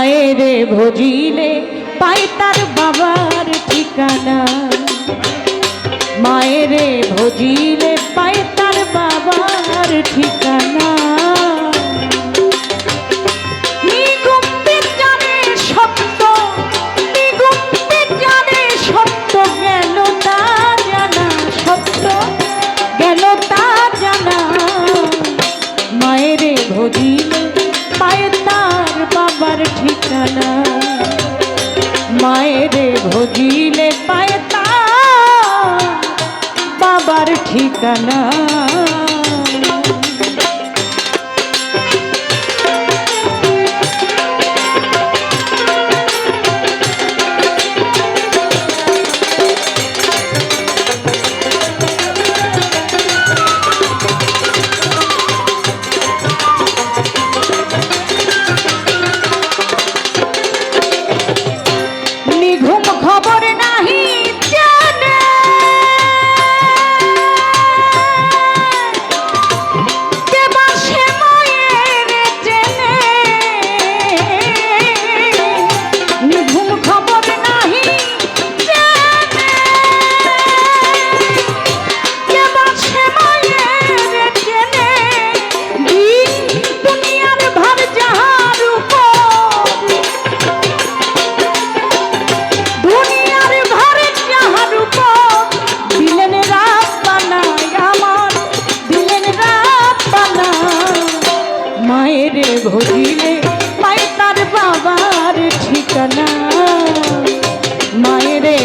মায়ের ভজিলে পাই তার বাবার ঠিকানা। মায়ের ভজিলে পাই তার মায়েরে ভজিলে পায়তা বাবার ঠিকানা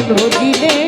নদীতে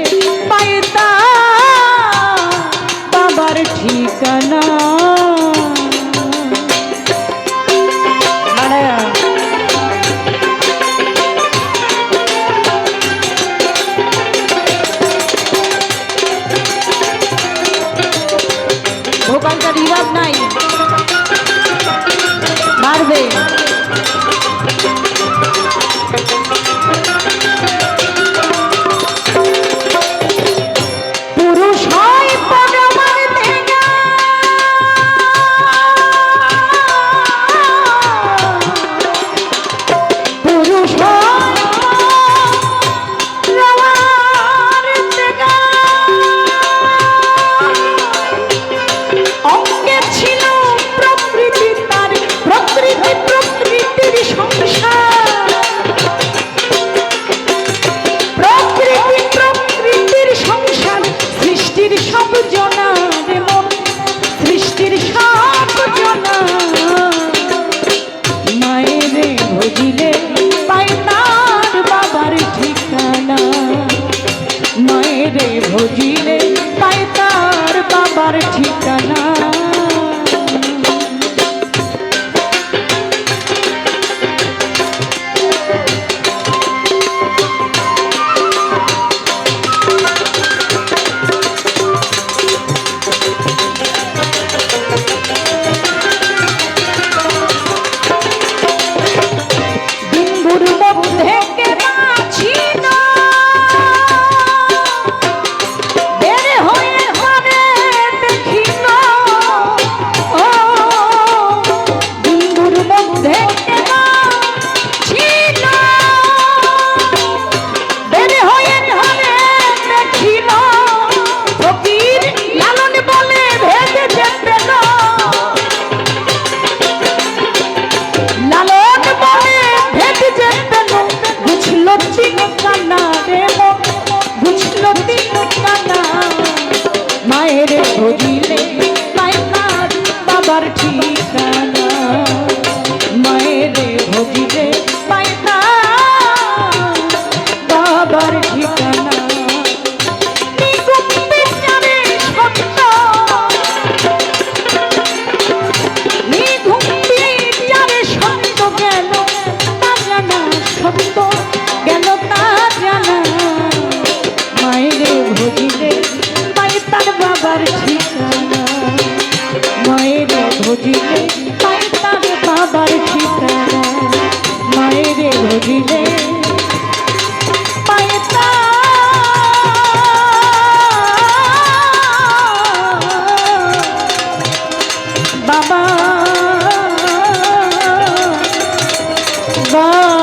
রে ঠিকানা মায়ের ভজিলে পাই তার বাবার ঠিকানা মায়ের ভজিলে পাই তার বাবা বা